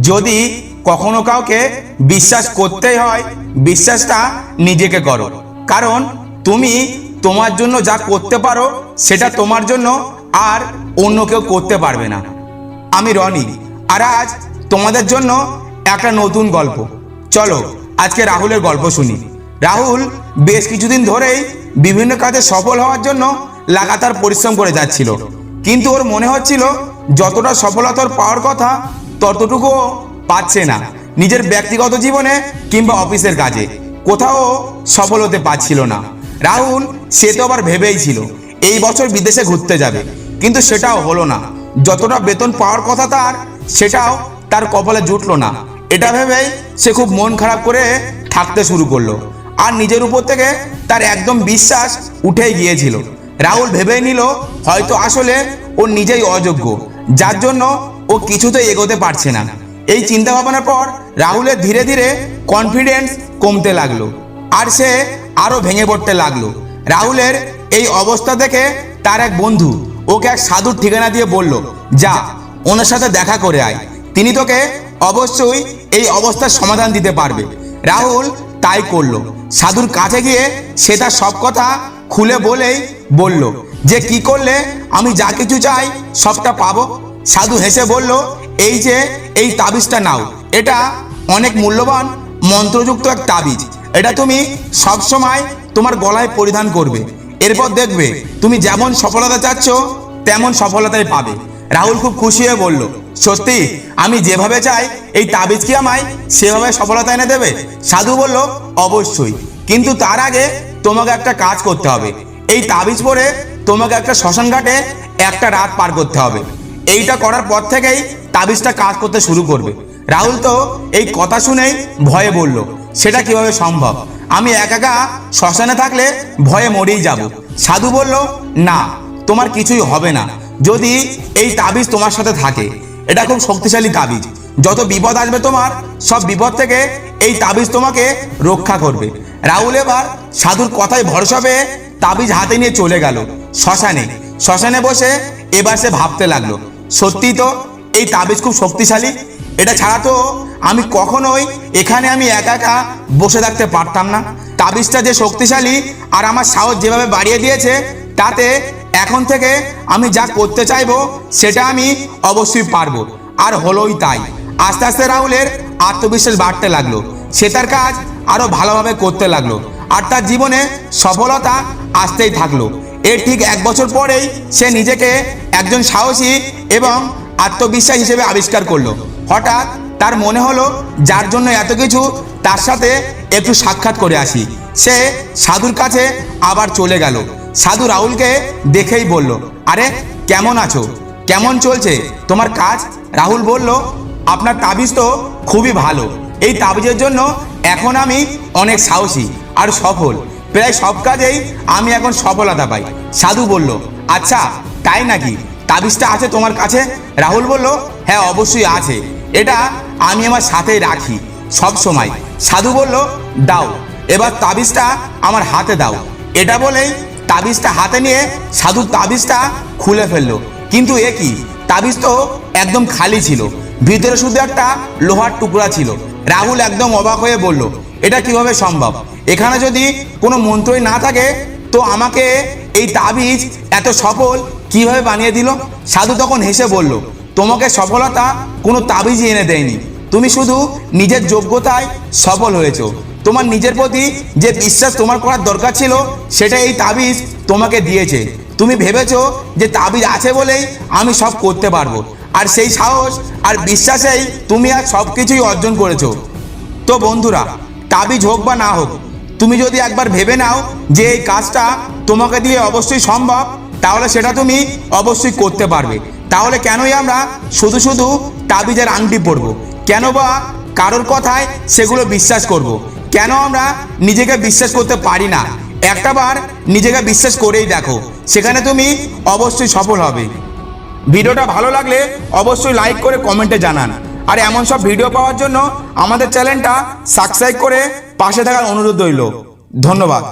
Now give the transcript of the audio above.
যদি কখনো কাউকে বিশ্বাস করতেই হয়, বিশ্বাসটা নিজেকে করো। কারণ তুমি তোমার জন্য যা করতে পারো, সেটা তোমার জন্য আর অন্য কেউ করতে পারবে না। আমি রনি, আর আজ তোমাদের জন্য একটা নতুন গল্প। চলো, আজকে রাহুলের গল্প শুনি। রাহুল বেশ কিছুদিন ধরেই বিভিন্ন কাজে সফল হওয়ার জন্য লাগাতার পরিশ্রম করে যাচ্ছিল। কিন্তু ওর মনে হচ্ছিল, যতটা সফলতার পাওয়ার কথা ততটুকুও পাচ্ছে না। নিজের ব্যক্তিগত জীবনে কিংবা অফিসের কাজে। কোথাও সফল হতে পারছিল না। রাহুল, সে তো আবার ভেবেই ছিল, এই বছর বিদেশে ঘুরতে যাবে। কিন্তু সেটাও হলো না। যতটা বেতন পাওয়ার কথা তার, সেটাও তার কপালে জুটলো না। এটা ভেবেই সে খুব মন খারাপ করে থাকতে শুরু করল। আর নিজের উপর থেকে তার একদম বিশ্বাস উঠেই গিয়েছিল। রাহুল ভেবেই নিল, হয়তো আসলে ও নিজেই অযোগ্য। যার জন্য ও কিছুতেই এগোতে পারছে না। এই চিন্তা ভাবনার পর রাহুলের ধীরে ধীরে কনফিডেন্স কমতে লাগল আর সে আরও ভেঙে পড়তে লাগল। রাহুলের এই অবস্থা দেখে তার এক বন্ধু ওকে এক সাধুর ঠিকানা দিয়ে বলল, যা, ওনার সাথে দেখা করে আয়। তিনি তোকে অবশ্যই এই অবস্থার সমাধান দিতে পারবে। রাহুল তাই করল। সাধুর কাছে গিয়ে সে তার সব কথা খুলে বলেই বলল, যে কি করলে আমি যা কিছু চাই সবটা পাবো? সাধু হেসে বলল, এই যে, এই তাবিজটা নাও। এটা অনেক মূল্যবান, মন্ত্রযুক্ত এক তাবিজ। এটা তুমি সব সময় তোমার গলায় পরিধান করবে। এরপর দেখবে, তুমি যেমন সফলতা চাচ্ছ, তেমন সফলতাই পাবে। রাহুল খুব খুশি হয়ে বলল, সত্যি, আমি যেভাবে চাই, এই তাবিজ কি আমায় সেভাবে সফলতা এনে দেবে? সাধু বলল, অবশ্যই। কিন্তু তার আগে তোমাকে একটা কাজ করতে হবে। এই তাবিজ পরে তোমাকে একটা শ্মশান ঘাটে একটা রাত পার করতে হবে। এইটা করার পর থেকেই তাবিজটা কাজ করতে শুরু করবে। রাহুল তো এই কথা শুনেই ভয়ে বলল, সেটা কীভাবে সম্ভব? আমি একা একা শ্মশানে থাকলে ভয়ে মরেই যাব। সাধু বলল, না, তোমার কিছুই হবে না। যদি এই তাবিজ তোমার সাথে থাকে, এটা খুব শক্তিশালী তাবিজ। যত বিপদ আসবে তোমার, সব বিপদ থেকে এই তাবিজ তোমাকে রক্ষা করবে। রাহুল এবার সাধুর কথায় ভরসা পেয়ে তাবিজ হাতে নিয়ে চলে গেল শ্মশানে। শ্মশানে বসে এবার সে ভাবতে লাগল সত্যি তো এই তাবিজ খুব শক্তিশালী। এটা ছাড়া তো আমি কখনোই এখানে আমি একা একা বসে থাকতে পারতাম না। তাবিজটা যে শক্তিশালী আর আমার সাহস যেভাবে বাড়িয়ে দিয়েছে, তাতে এখন থেকে আমি যা করতে চাইব, সেটা আমি অবশ্যই পারব। আর হলোই তাই। আস্তে আস্তে রাহুলের আত্মবিশ্বাস বাড়তে লাগল। সে তার কাজ আরও ভালোভাবে করতে লাগল। আর তার জীবনে সফলতা আসতেই থাকল। এর ঠিক এক বছর পরেই সে নিজেকে একজন সাহসী এবং আত্মবিশ্বাস হিসেবে আবিষ্কার করল। হঠাৎ তার মনে হলো, যার জন্য এত কিছু, তার সাথে একটু সাক্ষাৎ করে আসি। সে সাধুর কাছে আবার চলে গেল। সাধু রাহুলকে দেখেই বলল, আরে, কেমন আছো? কেমন চলছে? তোমার কাজ? রাহুল বলল, আপনার তাবিজ তো খুবই ভালো। এই তাবিজের জন্য এখন আমি অনেক সাহসী আর সফল। প্রায় সব কাজেই আমি এখন সফলতা পাই। সাধু বলল আচ্ছা তাই নাকি? তাবিজটা আছে তোমার কাছে? রাহুল বলল হ্যাঁ অবশ্যই আছে। এটা আমি আমার সাথে রাখি, সব সময়। সাধু বলল, দাও, এবার তাবিজটা আমার হাতে দাও। এটা বলেই তাবিজটা হাতে নিয়ে সাধু তাবিজটা খুলে ফেলল। কিন্তু এ কি? তাবিজ তো একদম খালি ছিল, ভিতরে শুধু একটা লোহার টুকরা ছিল। রাহুল একদম অবাক হয়ে বলল, এটা কীভাবে সম্ভব? এখানে যদি কোনো মন্ত্রই না থাকে, তো আমাকে এই তাবিজ এত সফল কীভাবে বানিয়ে দিল? সাধু তখন হেসে বলল, তোমাকে সফলতা কোনো তাবিজই এনে দেয়নি। তুমি শুধু নিজের যোগ্যতায় সফল হয়েছো। তোমার নিজের প্রতি যে বিশ্বাস তোমার করার দরকার ছিল, সেটা এই তাবিজ তোমাকে দিয়েছে। তুমি ভেবেছো যে তাবিজ আছে বলেই আমি সব করতে পারব। আর সেই সাহস আর বিশ্বাসেই তুমি আর সব কিছুই অর্জন করেছ। তো বন্ধুরা, তাবিজ হোক বা না হোক তুমি যদি একবার ভেবে নাও যে এই কাজটা তোমাকে দিয়ে অবশ্যই সম্ভব, তাহলে সেটা তুমি অবশ্যই করতে পারবে। তাহলে কেনই আমরা শুধু শুধু তাবিজের আংটি পরব? কেন বা কারোর কথায় সেগুলো বিশ্বাস করব। কেন আমরা নিজেকে বিশ্বাস করতে পারি না? একটাবার নিজেকে বিশ্বাস করেই দেখো, সেখানে তুমি অবশ্যই সফল হবে। ভিডিওটা ভালো লাগলে অবশ্যই লাইক করে কমেন্টে জানান। আর এমন সব ভিডিও পাওয়ার জন্য আমাদের চ্যানেলটা সাবস্ক্রাইব করে পাশে থাকার অনুরোধ রইল। ধন্যবাদ।